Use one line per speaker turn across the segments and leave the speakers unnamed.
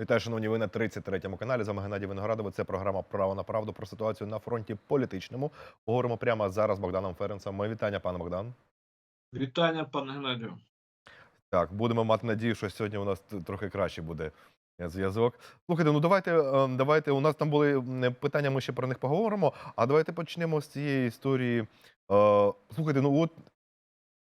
Вітаю, шановні, ви на 33-му каналі. З вами Геннадій Виноградов. Це програма Право на правду про ситуацію на фронті політичному. Говоримо прямо зараз з Богданом Ференцем. Моє вітання, пане Богдан.
Вітання, пане Геннадію.
Так, будемо мати надію, що сьогодні у нас трохи краще буде зв'язок. Слухайте, ну давайте, е, давайте. У нас там були питання, ми ще про них поговоримо. А давайте почнемо з цієї історії. Е, Слухайте, ну от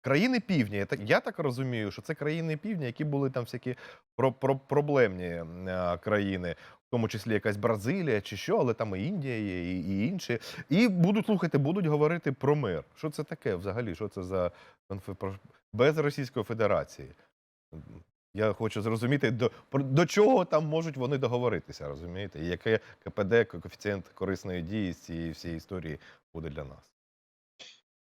країни півдня, я так, розумію, що це країни півдня, які були там всякі про, про, проблемні е, країни, в тому числі якась Бразилія чи що, але там і Індія є, і, і інші. І будуть слухайте, будуть говорити про мир. Що це таке взагалі? Що це за без Російської Федерації? Я хочу зрозуміти, до, до чого там можуть вони договоритися, розумієте? І яке КПД, коефіцієнт корисної дії з цієї всієї історії буде для нас?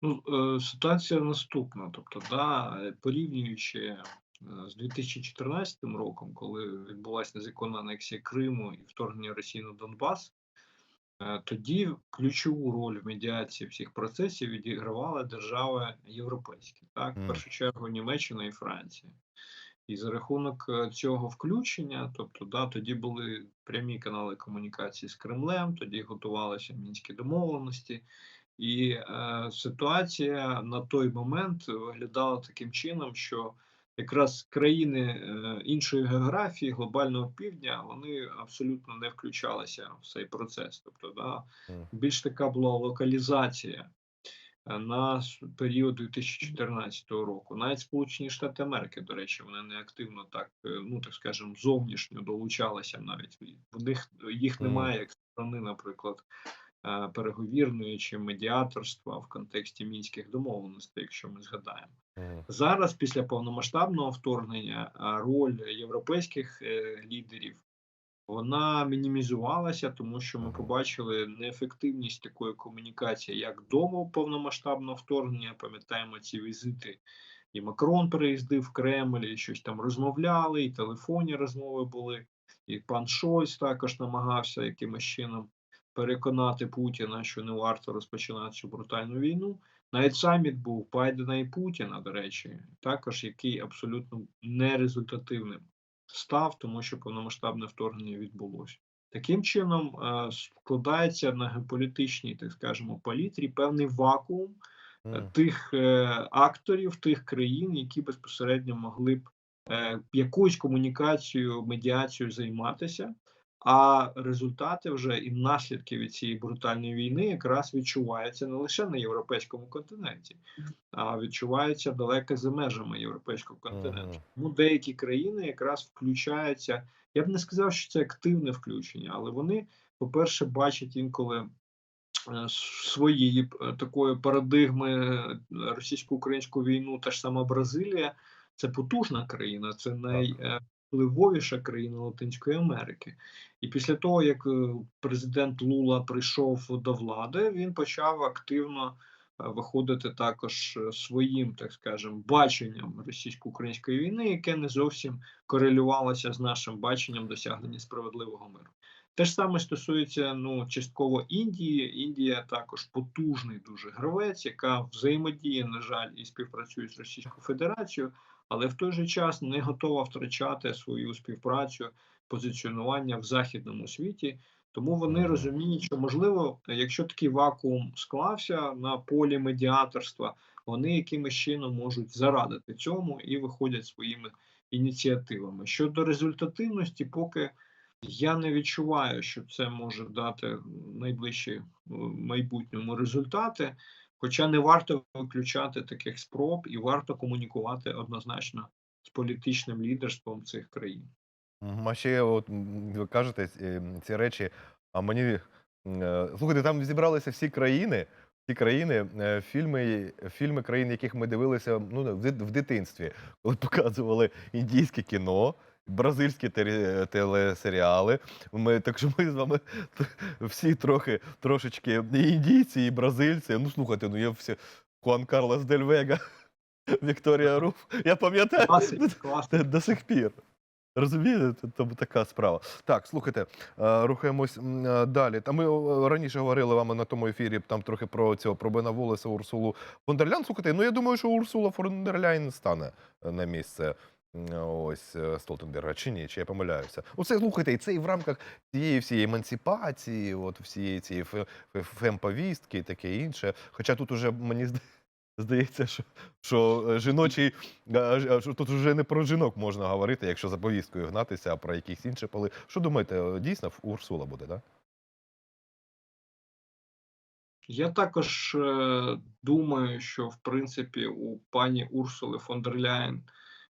Ну, е, ситуація наступна. Тобто, да, е, порівнюючи е, з 2014 роком, коли відбулася незаконна анексія Криму і вторгнення Росії на Донбас, тоді ключову роль в медіації всіх процесів відігравали держави європейські, так, в першу чергу Німеччина і Франція. І за рахунок е, цього включення, тобто, да, тоді були прямі канали комунікації з Кремлем, тоді готувалися мінські домовленості, і е, ситуація на той момент виглядала таким чином, що якраз країни е, іншої географії, глобального півдня, вони абсолютно не включалися в цей процес. Тобто, да, більш така була локалізація е, на період 2014 року. Навіть Сполучені Штати Америки, до речі, вони не активно так, е, ну так скажемо, зовнішньо долучалися навіть. В них їх немає як сторони, наприклад, переговірної чи медіаторства в контексті мінських домовленостей, якщо ми згадаємо. Зараз, після повномасштабного вторгнення, роль європейських е, лідерів вона мінімізувалася, тому що ми побачили неефективність такої комунікації, як до повномасштабного вторгнення. Пам'ятаємо ці візити. І Макрон приїздив в Кремль, і щось там розмовляли, і телефонні розмови були. І пан Шойц також намагався якимось чином переконати Путіна, що не варто розпочинати цю брутальну війну. Навіть саміт був Байдена і Путіна, до речі, також який абсолютно нерезультативним став, тому що повномасштабне вторгнення відбулося. Таким чином е, складається на геополітичній, так скажемо, палітрі певний вакуум
Мгм.
тих е, акторів, тих країн, які безпосередньо могли б якоюсь комунікацією, медіацією займатися. А результати вже і наслідки від цієї брутальної війни якраз відчуваються не лише на європейському континенті, а відчуваються далеко за межами європейського континенту. Тому деякі країни якраз включаються. Я б не сказав, що це активне включення, але вони, по-перше, бачать інколи е, своєї е, такої парадигми е, російсько-українську війну, та ж сама Бразилія, це потужна країна, це найвпливовіша країна Латинської Америки. І після того, як е, президент Лула прийшов до влади, він почав активно е, виходити також е, своїм, так скажемо, баченням російсько-української війни, яке не зовсім корелювалося з нашим баченням досягнення справедливого миру. Те ж саме стосується ну частково Індії. Індія також потужний дуже гравець, яка взаємодіє, на жаль, і співпрацює з Російською Федерацією, але в той же час не готова втрачати свою співпрацю, позиціонування в західному світі. Тому вони розуміють, що можливо, якщо такий вакуум склався на полі медіаторства, вони якимось чином можуть зарадити цьому і виходять своїми ініціативами. Щодо результативності, поки я не відчуваю, що це може дати найближчі е, майбутньому результати. Хоча не варто виключати таких спроб і варто комунікувати однозначно з політичним лідерством цих країн.
А ще от ви кажете ці- речі, а мені е, слухайте, там зібралися всі країни, всі країни, е, фільми, фільми країн, яких ми дивилися ну, в дитинстві, коли показували індійське кіно. Бразильські телесеріали. Ми так що ми з вами всі трохи трошечки і індійці, і бразильці. Ну слухайте, ну є всі Хуан Карлос Дель Вега, Вікторія Руф. Я пам'ятаю до сих пір. Розумієте, Т- тому така справа. Так, слухайте, е, рухаємось е, далі. Та ми раніше говорили вам на тому ефірі там трохи про цього про Бена Волеса, Урсулу фон дер Ляйн. Слухайте, ну я думаю, що Урсула фон дер Ляйн стане е, на місце ось е, Столтенберга, чи ні? Чи я помиляюся? Оце слухайте, і це і в рамках цієї всієї емансипації, от всієї цієї фе- фе- фемповістки і таке інше. Хоча тут уже мені здається, що, що е, жіночий е, що тут вже не про жінок можна говорити, якщо за повісткою гнатися, а про якісь інші поли. Що думаєте, дійсно Урсула буде, так?
Я також думаю, що в принципі у пані Урсули фон дер Ляєн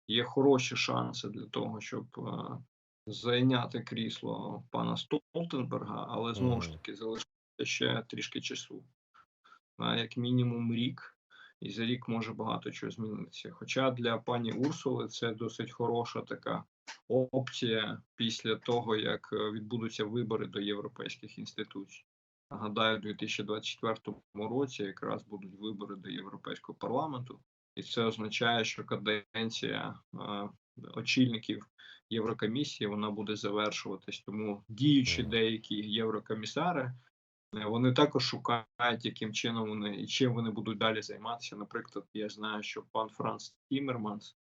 є хороші шанси для того, щоб е, зайняти крісло пана Столтенберга, але знову ж таки залишиться ще трішки часу, а, як мінімум рік, і за рік може багато чого змінитися. Хоча для пані Урсули це досить хороша така опція після того, як е, відбудуться вибори до європейських інституцій. Нагадаю, у 2024 році якраз будуть вибори до Європейського парламенту, і це означає, що каденція очільників Єврокомісії вона буде завершуватись. Тому діючі деякі єврокомісари е, вони також шукають, яким чином вони і чим вони будуть далі займатися. Наприклад, я знаю, що пан Франц Тіммерманс,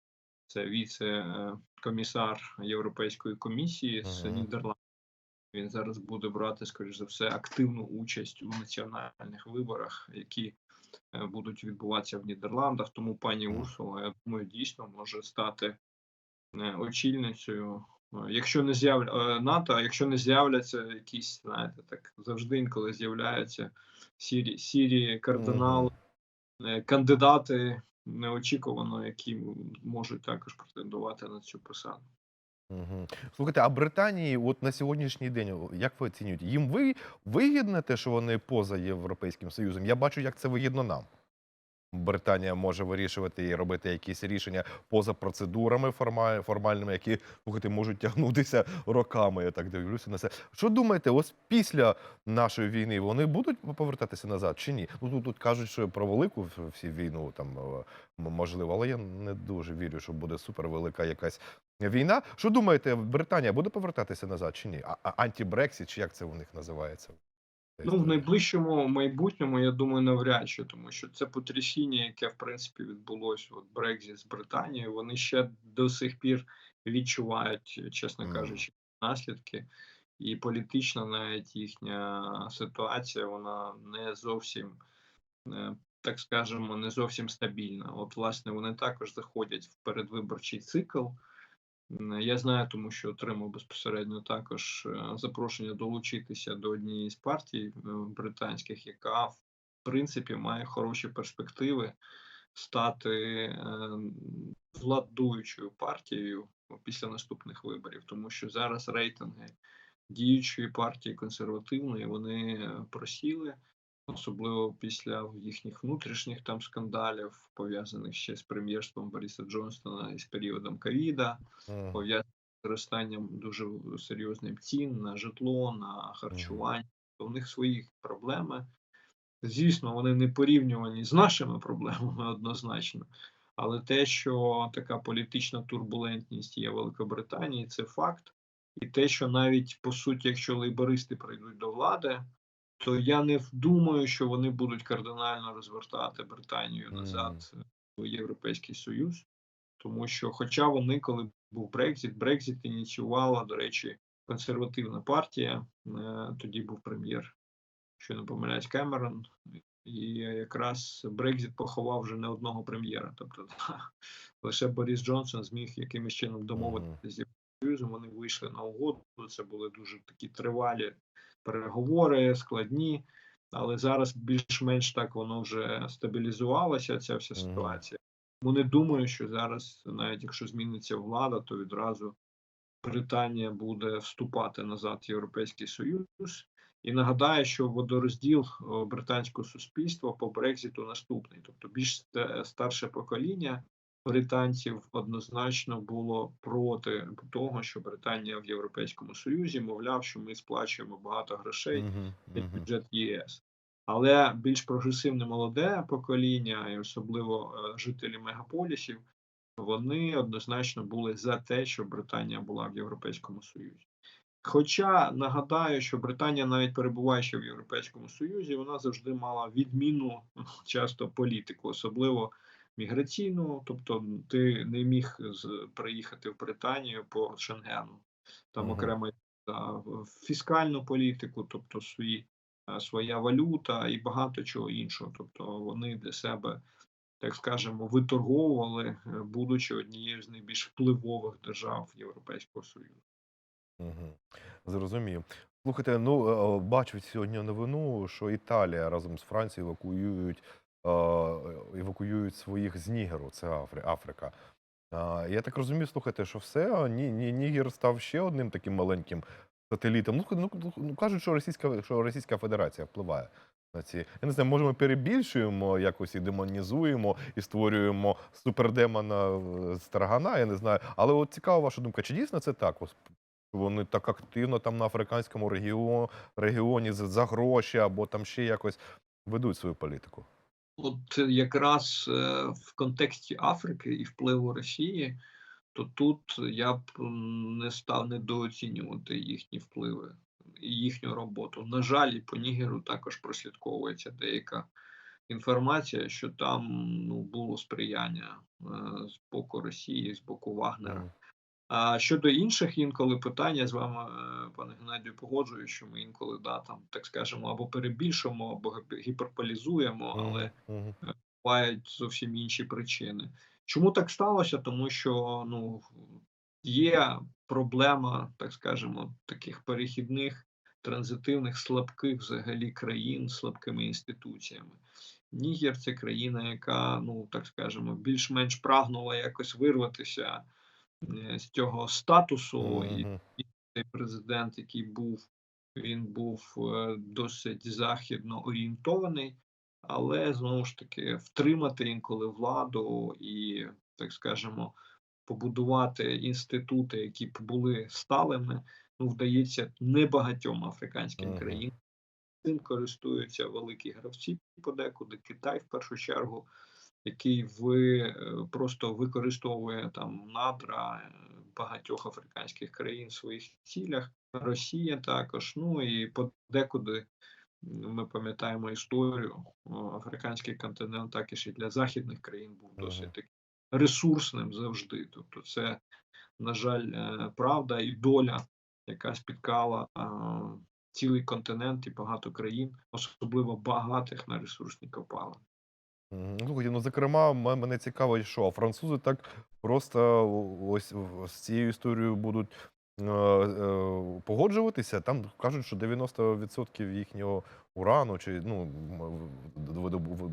це віце-комісар Європейської комісії з. Нідерландів. Він зараз буде брати, скоріш за все, активну участь у національних виборах, які будуть відбуватися в Нідерландах. Тому пані Урсула, я думаю, дійсно може стати е, очільницею. е, Якщо не з'явля е, НАТО, а якщо не з'являться якісь, знаєте, так завжди інколи з'являються сірі, сірі кардинали, е, кандидати неочікувано, які можуть також претендувати на цю посаду.
Мгм. Слухайте, а Британії, от на сьогоднішній день, як ви оцінюєте, їм ви вигідне те, що вони поза Європейським Союзом? Я бачу, як це вигідно нам. Британія може вирішувати і робити якісь рішення поза процедурами формаль- формальними, які слухайте, можуть тягнутися роками. Я так дивлюся на це. Що думаєте, ось після нашої війни вони будуть повертатися назад чи ні? Ну тут, тут кажуть, що про велику всі війну там е, можливо, але я не дуже вірю, що буде супервелика якась війна. Що думаєте, Британія буде повертатися назад чи ні? А антібрексіт, чи як це у них називається?
Ну, в найближчому майбутньому, я думаю, навряд чи, тому що це потрясіння, яке в принципі відбулося от Брекзит з Британією, вони ще до сих пір відчувають, чесно кажучи, наслідки. І політична навіть їхня ситуація, вона не зовсім, е, так скажемо, не зовсім стабільна. От, власне, вони також заходять в передвиборчий цикл. Я знаю, тому що отримав безпосередньо також е, запрошення долучитися до однієї з партій е, британських, яка в принципі має хороші перспективи стати е, владуючою партією після наступних виборів, тому що зараз рейтинги діючої партії консервативної вони просіли. Особливо після їхніх внутрішніх там скандалів, пов'язаних ще з прем'єрством Бориса Джонстона і з періодом ковіда,
Мгм.
пов'язаних з зростанням дуже серйозним цін на житло, на харчування. У них свої проблеми. Звісно, вони не порівнювані з нашими проблемами однозначно. Але те, що така політична турбулентність є в Великобританії, це факт. І те, що навіть по суті, якщо лейбористи прийдуть до влади, то я не думаю, що вони будуть кардинально розвертати Британію назад в Європейський Союз. Тому що, хоча вони, коли був Брекзит, Брекзит ініціювала, до речі, консервативна партія. е, Тоді був прем'єр, що не помиляюсь, Кемерон. І якраз Брекзит поховав вже не одного прем'єра. Тобто лише Борис Джонсон зміг якимось чином домовитися з Євросоюзом. Вони вийшли на угоду. Це були дуже такі тривалі переговори, складні. Але зараз більш-менш так воно вже стабілізувалося, ця вся ситуація. Тому не думаю, що зараз, навіть якщо зміниться влада, то відразу Британія буде вступати назад в Європейський Союз. І нагадаю, що водорозділ британського суспільства по Брекзиту наступний. Тобто більш старше покоління британців однозначно було проти того, що Британія в Європейському Союзі, мовляв, що ми сплачуємо багато грошей під
Мгм.
бюджет ЄС. Але більш прогресивне молоде покоління, і особливо е, жителі мегаполісів, вони однозначно були за те, щоб Британія була в Європейському Союзі. Хоча нагадаю, що Британія, навіть перебуваючи в Європейському Союзі, вона завжди мала відмінну часто політику, особливо міграційну, тобто ти не міг з, приїхати в Британію по Шенгену. Там
Мгм.
окремо та, фіскальну політику, тобто свої, е, своя валюта і багато чого іншого. Тобто вони для себе, так скажемо, виторговували, е, будучи однією з найбільш впливових держав Європейського Союзу.
Угу. Зрозумів. Слухайте, ну е, бачу сьогодні новину, що Італія разом з Францією евакуюють, е, евакуюють своїх з Нігеру, це Афри, Африка. Я так розумію, слухайте, що все, ні, ні, Нігер став ще одним таким маленьким сателітом. Ну, ну, ну, ну, кажуть, що Російська, що Російська Федерація впливає на ці. Я не знаю, може ми перебільшуємо якось і демонізуємо, і створюємо супердемона е, Старгана, я не знаю. Але от цікава ваша думка, чи дійсно це так? Вони так активно там на африканському регіоні, за гроші або там ще якось ведуть свою політику.
От якраз е, в контексті Африки і впливу Росії, то тут я б не став недооцінювати їхні впливи і їхню роботу. На жаль, і по Нігеру також прослідковується деяка інформація, що там ну, було сприяння е, з боку Росії, з боку Вагнера. А щодо інших інколи питань, я з вами, е, пане Геннадію, погоджуюсь, що ми інколи да, там, так скажемо, або перебільшуємо, або гіп- гіперполізуємо, але
Мгм.
бувають зовсім інші причини. Чому так сталося? Тому що ну, є проблема, так скажемо, таких перехідних, транзитивних, слабких взагалі країн слабкими інституціями. Нігер це країна, яка, ну так скажемо, більш-менш прагнула якось вирватися е, з цього статусу, і цей президент, який був, він був е, досить західно орієнтований, але знову ж таки втримати інколи владу і, так скажемо, побудувати інститути, які б були сталими, ну вдається небагатьом африканським
Мгм.
країнам. Цим користуються великі гравці подекуди, Китай в першу чергу, який ви е, просто використовує там надра е, багатьох африканських країн в своїх цілях. Росія також. Ну і подекуди ми пам'ятаємо історію. Африканський континент також і для західних країн був досить ресурсним завжди. Тобто, це, на жаль, е, правда і доля, яка спіткала цілий континент і багато країн, особливо багатих на ресурсні копалини.
Мгм. Слухайте, ну зокрема, мене цікаво, що французи так просто ось з цією історією будуть е, е, погоджуватися. Там кажуть, що 90% їхнього урану чи ну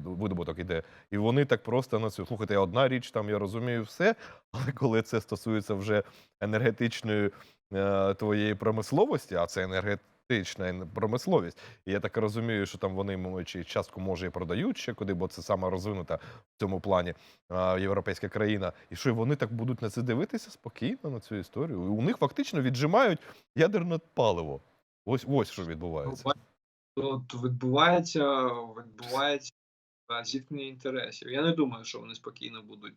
видобуток іде. І вони так просто на цю. Слухайте, одна річ там я розумію все, але коли це стосується вже енергетичної е, твоєї промисловості, а це енергетична промисловість. І я так розумію, що там вони чи частку може і продають ще куди, бо це саме розвинута в цьому плані а, європейська країна. І що вони так будуть на це дивитися спокійно на цю історію? І у них фактично віджимають ядерне паливо. Ось ось що відбувається.
Тут відбувається, відбувається зіткнення інтересів. Я не думаю, що вони спокійно будуть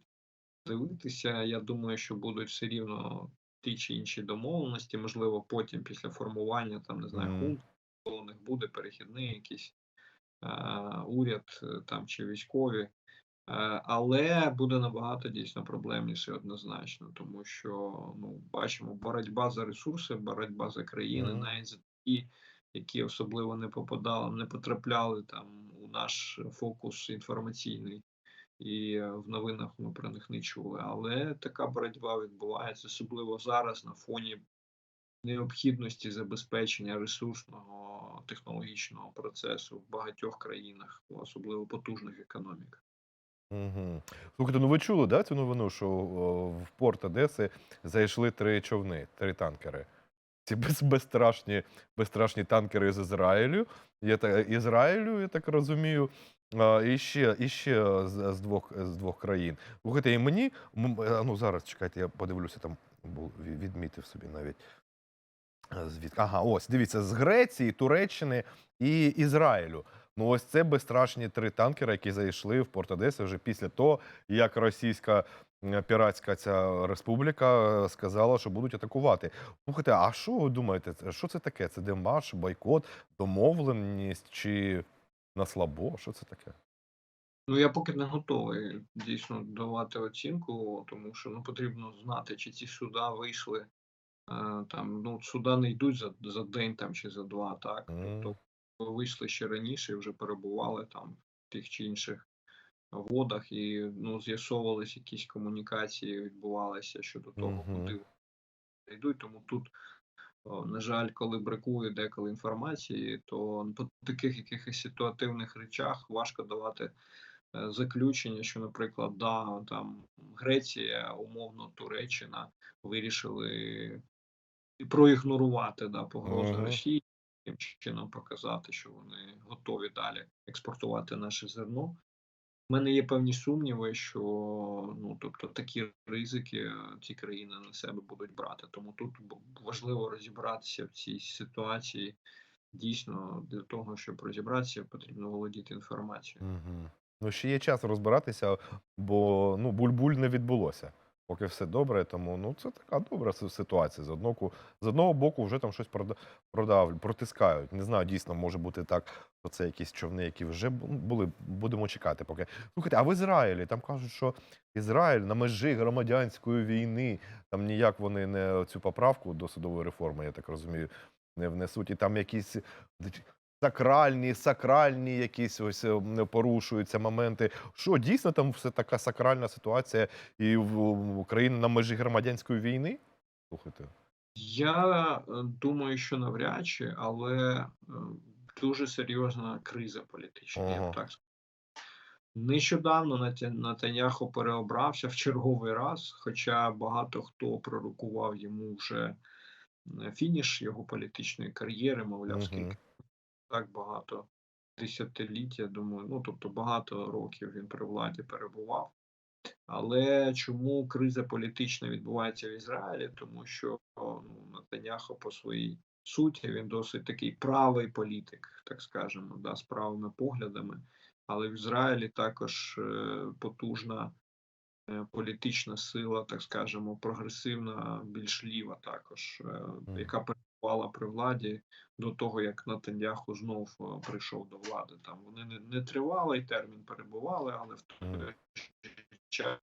дивитися. Я думаю, що будуть все рівно ті чи інші домовленості, можливо, потім після формування там не знаю,
Мгм.
хунт, у них буде перехідний якийсь е, уряд е, там чи військові. Е, Але буде набагато дійсно проблемніше однозначно, тому що ну бачимо боротьба за ресурси, боротьба за країни,
Мгм.
навіть за ті, які особливо не попадали, не потрапляли там у наш фокус інформаційний, і е, в новинах ми про них не чули. Але така боротьба відбувається, особливо зараз на фоні необхідності забезпечення ресурсного технологічного процесу в багатьох країнах, особливо потужних економік.
Угу. Слухайте, ну ви чули да, цю новину, що в порт Одеси зайшли три човни, три танкери. Ці без, безстрашні, безстрашні танкери з Ізраїлю. Я та, Ізраїлю, я так розумію. І ще, і ще з, двох, з двох країн. Слухайте, і мені. Ну зараз чекайте, я подивлюся, там був, відмітив собі навіть. А, Звідки? Ага, ось дивіться, з Греції, Туреччини і Ізраїлю. Ну, ось це безстрашні три танкери, які зайшли в Порт Одеси вже після того, як російська м, піратська ця республіка е, сказала, що будуть атакувати. Слухайте, а що ви думаєте, що це таке? Це демарш, бойкот, домовленість чи на слабо? Що це таке?
Ну, я поки не готовий дійсно давати оцінку, тому що ну, потрібно знати, чи ці суда вийшли. Е, там, ну, суда не йдуть за, за день там, чи за два, так.
М.
Тобто вийшли ще раніше і вже перебували там в тих чи інших водах, і ну, з'ясовувалися якісь комунікації, відбувалися щодо того,
Мгм.
куди вони йдуть. Тому тут, на жаль, коли бракує деколи інформації, то по таких якихось ситуативних речах важко давати е, заключення, що, наприклад, да, там Греція, умовно Туреччина вирішили проігнорувати да, погрози
Мгм.
Росії, таким чином показати, що вони готові далі експортувати наше зерно. У мене є певні сумніви, що ну тобто такі ризики ці країни на себе будуть брати. Тому тут важливо розібратися в цій ситуації. Дійсно, для того, щоб розібратися, потрібно володіти інформацією.
Угу. Ну, ще є час розбиратися, бо ну, буль-буль не відбулося. Поки все добре, тому ну це така добра ситуація. З одного, з одного боку, вже там щось прода- продав, протискають. Не знаю, дійсно може бути так, що це якісь човни, які вже були. Будемо чекати. Поки слухайте, а в Ізраїлі там кажуть, що Ізраїль на межі громадянської війни. Там ніяк вони не цю поправку до судової реформи, я так розумію, не внесуть. І там якісь сакральні, сакральні якісь ось е, порушуються моменти. Що дійсно там все така сакральна ситуація, і в, Україна на межі громадянської війни? Слухайте.
Я е, думаю, що навряд чи, але е, дуже серйозна криза політична. Я б так сказав. Нещодавно Натаняху переобрався в черговий раз, хоча багато хто пророкував йому вже фініш його політичної кар'єри, мовляв, скільки так багато десятиліть, я думаю, ну тобто багато років він при владі перебував. Але чому криза політична відбувається в Ізраїлі? Тому що ну, Натаняхо по своїй суті він досить такий правий політик, так скажемо, да, з правими поглядами. Але в Ізраїлі також е, потужна е, політична сила, так скажемо, прогресивна, більш ліва також, е, яка перебувала при владі до того, як Натаньяху знов е, прийшов до влади. Там вони не, не тривалий термін перебували, але в той час,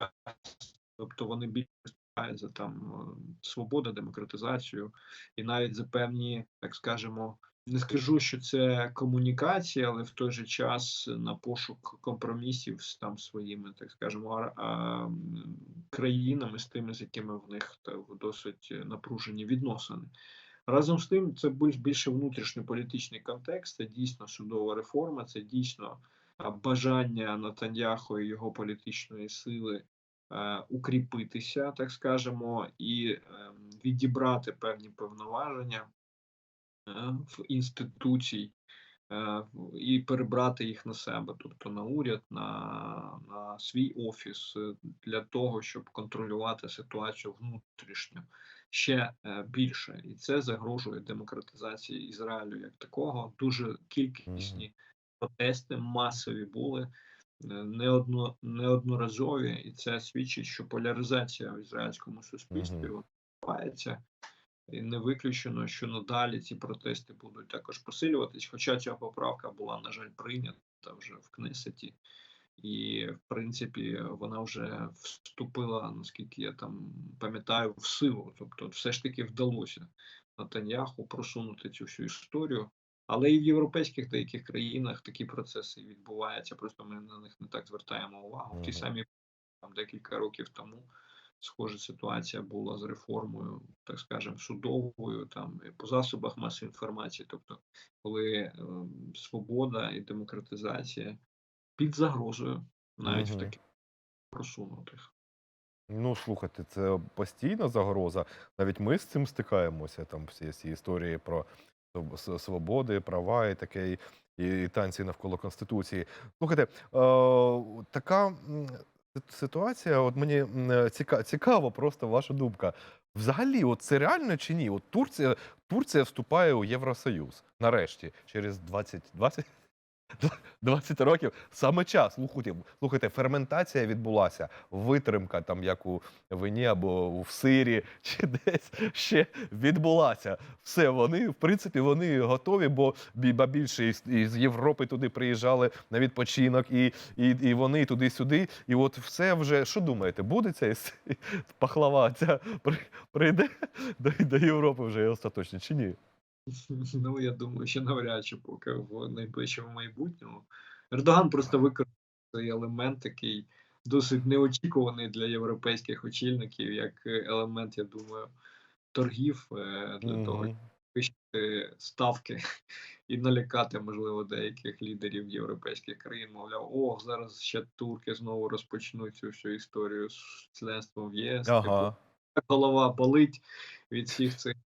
тобто вони більше за там е, свободу, демократизацію і навіть за певні, так скажемо, не скажу, що це комунікація, але в той же час на пошук компромісів з там своїми, так скажемо, країнами, з тими, з якими в них досить напружені відносини. Разом з тим, це більш більше внутрішньополітичний контекст, це дійсно судова реформа, це дійсно бажання Натаньяху і його політичної сили е, укріпитися, так скажемо, і ем, відібрати певні повноваження е, в інституцій е, і перебрати їх на себе, тобто на уряд, на, на свій офіс, для того, щоб контролювати ситуацію внутрішньо ще е, більше, і це загрожує демократизації Ізраїлю як такого. Дуже кількісні протести масові були. е, Неодно, неодноразові, і це свідчить, що поляризація в ізраїльському суспільстві відбувається. І не виключено, що надалі ці протести будуть також посилюватись. Хоча ця поправка була, на жаль, прийнята вже в Кнесеті, і в принципі вона вже вступила, наскільки я там пам'ятаю, в силу. Тобто, все ж таки вдалося Натаньяху просунути цю всю історію. Але і в європейських деяких країнах такі процеси відбуваються. Просто ми на них не так звертаємо увагу. В ті самі там декілька років тому схожа ситуація була з реформою, так скажемо, судовою, там і по засобах масової інформації. Тобто, коли е, свобода і демократизація під загрозою, навіть в таких просунутих.
Ну, слухайте, це постійна загроза. Навіть ми з цим стикаємося. Там всі ці історії про с- свободи, права і таке, і, і танці навколо Конституції. Слухайте, е, така м, ситуація, от мені м, ціка- цікаво просто ваша думка. Взагалі, от це реально чи ні? От Турція, Турція вступає у Євросоюз нарешті через 20, 20, 20 років саме час. Слухайте, слухайте, ферментація відбулася, витримка, там як у вині або в сирі, чи десь ще відбулася. Все, вони, в принципі, вони готові, бо бі- більше із Європи туди приїжджали на відпочинок, і, і, і вони туди-сюди. І от все вже, що думаєте, буде ця пахлава ця прийде до, до Європи вже остаточно, чи ні?
Ну, я думаю, що навряд чи поки в найближчому майбутньому. Ердоган просто використав цей елемент, такий досить неочікуваний для європейських очільників, як елемент, я думаю, торгів е, для того, щоб
Мгм.
підвищити ставки і налякати, можливо, деяких лідерів європейських країн. Мовляв, о, зараз ще турки знову розпочнуть цю всю історію з членством в ЄС. Типу,
Ага.
голова болить від всіх цих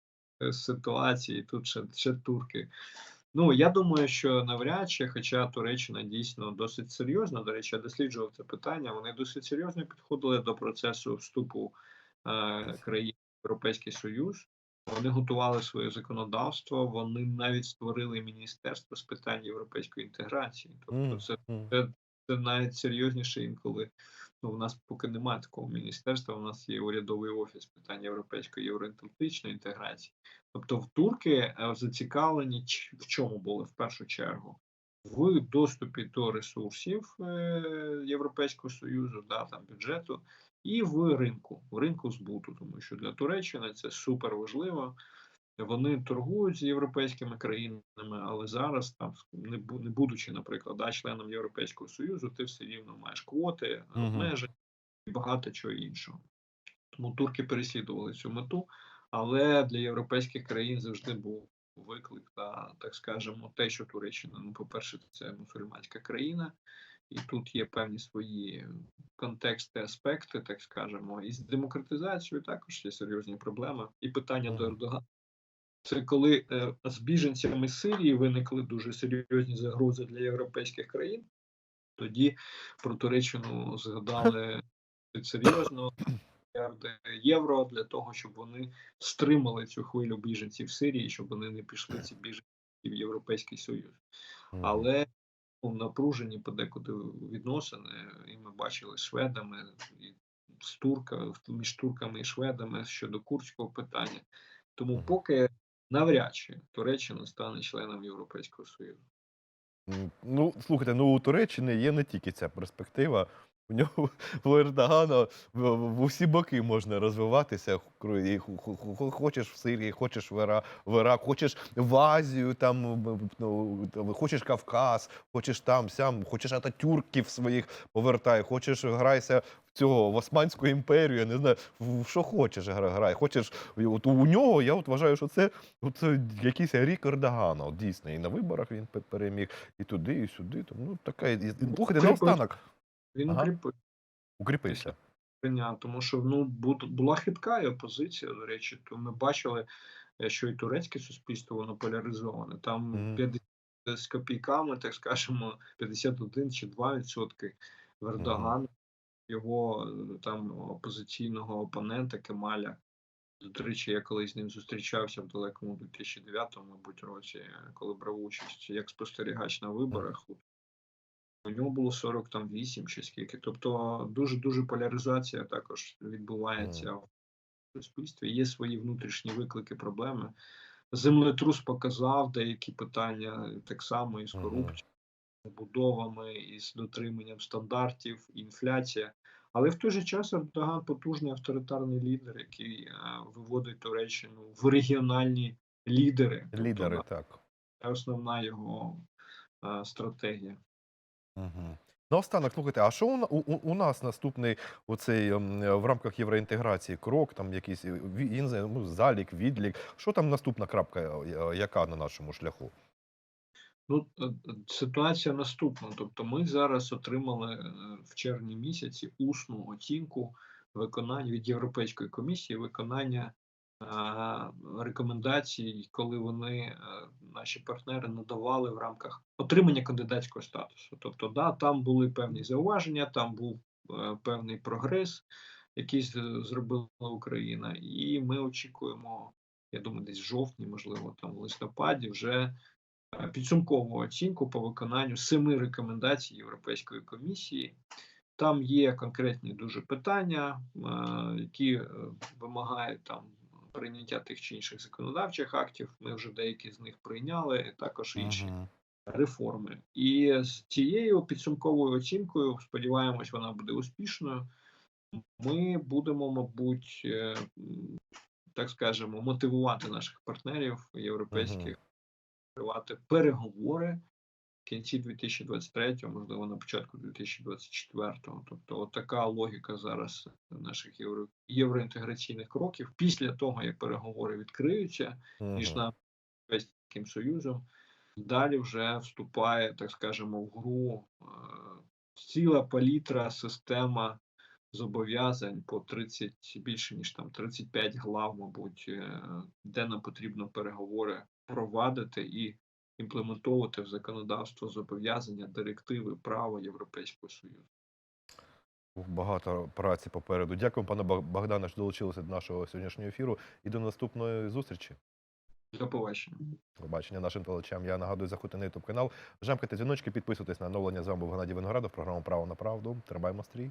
е, ситуацій. Тут ще, ще турки. Ну я думаю, що навряд чи, хоча Туреччина дійсно досить серйозно, до речі, я досліджував це питання. Вони досить серйозно підходили до процесу вступу е, країн в Європейський Союз. Вони готували своє законодавство, вони навіть створили міністерство з питань європейської інтеграції. Тобто, це це, це навіть серйозніше інколи. Ну, в нас поки немає такого міністерства. У нас є урядовий офіс питань європейської євроатлантичної інтеграції. Тобто, в турки е, зацікавлені в чому були в першу чергу? В доступі до ресурсів е, Європейського союзу, да, там бюджету, і в ринку, в ринку збуту, тому що для Туреччини це супер важливо. Вони торгують з європейськими країнами, але зараз там не будучи, наприклад, да, членом Європейського союзу, ти все рівно маєш квоти,
Мгм.
обмеження і багато чого іншого. Тому турки переслідували цю мету, але для європейських країн завжди був виклик та так скажемо, те, що Туреччина, ну, по-перше, це мусульманська країна, і тут є певні свої контексти, аспекти, так скажемо, і з демократизацією також є серйозні проблеми. І питання до Ердогана. Це коли е, з біженцями з Сирії виникли дуже серйозні загрози для європейських країн. Тоді про Туреччину згадали серйозно мільярди євро для того, щоб вони стримали цю хвилю біженців в Сирії, щоб вони не пішли ці біженці в Європейський Союз. Але ну, напружені подекуди відносини, і ми бачили з шведами і з турка між турками і шведами щодо курського питання. Тому поки навряд чи Туреччина стане членом Європейського Союзу.
Ну, слухайте, ну у Туреччини є не тільки ця перспектива. У нього у Ердогана в, в- в усі боки можна розвиватися. І Хочеш в Сирії, хочеш в Ірак, в Ірак, хочеш в Азію, там, ну, хочеш Кавказ, хочеш там, сям, хочеш ататюрків своїх повертай, хочеш грайся в цього в Османську імперію, я не знаю, в що хочеш гра- грай. Хочеш, от у нього, я от вважаю, що це, це якийсь рік Ердогана. От, дійсно, і на виборах він переміг, і туди, і сюди. Там, ну, така, і, слухайте,
Прикольно.
наостанок
Він
Ага.
укріпив.
укріпився.
тому що ну буд- була хитка і опозиція. До речі, то ми бачили, е, що і турецьке суспільство воно поляризоване. Там
Мгм.
50 з копійками, так скажемо, 51 чи 2 відсотки в Ердогана, його е, там опозиційного опонента Кемаля. До речі, я колись з ним зустрічався в далекому 2009 мабуть, році, коли брав участь як спостерігач на виборах. У нього було 48 чи скільки. Тобто дуже дуже поляризація також відбувається в суспільстві. Є свої внутрішні виклики, проблеми. Землетрус показав деякі питання так само із корупцією, будовами, із дотриманням стандартів, інфляція. Але в той же час Ердоган потужний авторитарний лідер, який е, виводить Туреччину в регіональні лідери. Тобто,
Лідери,
да,
так.
це основна його е, стратегія.
Угу. Наостанок, слухайте, а що у, у, у- у нас наступний оцей ем, в рамках євроінтеграції крок, там якийсь е, ві- я не знаю, ну, залік, відлік? Що там наступна крапка, е, яка на нашому шляху?
Ну, е, е, ситуація наступна. Тобто, ми зараз отримали е, в червні місяці усну оцінку виконання від Європейської комісії виконання е, рекомендацій, коли вони, е, наші партнери, надавали в рамках отримання кандидатського статусу. Тобто, да, там були певні зауваження, там був е, певний прогрес, який зробила Україна, і ми очікуємо, я думаю, десь в жовтні, можливо, там в листопаді вже е, підсумкову оцінку по виконанню семи рекомендацій Європейської комісії. Там є конкретні дуже питання, які вимагають там прийняття тих чи інших законодавчих актів. Ми вже деякі з них прийняли, і також інші
Мгм.
реформи. І з цією підсумковою оцінкою, сподіваємось, вона буде успішною. Ми будемо, мабуть, е, так скажемо, мотивувати наших партнерів європейських тривати переговори кінці 2023, можливо, на початку 2024. Тобто, от така логіка зараз наших євро, євроінтеграційних кроків після того, як переговори відкриються між нами і Європейським Союзом, далі вже вступає, так скажемо, в гру е, ціла палітра, система зобов'язань по 30, більше ніж там 35 глав, мабуть, е, де нам потрібно переговори провадити і імплементовувати в законодавство зобов'язання, директиви, право Європейського Союзу.
Багато праці попереду. Дякую, пане Богдане, що долучилися до нашого сьогоднішнього ефіру. І до наступної зустрічі.
До побачення.
Побачення нашим телечам. Я нагадую, заходьте на YouTube канал, жамкайте дзвіночки, підписуйтесь на оновлення. З вами був Геннадій Виноградов, програма Право на правду. Тримаємо стрій.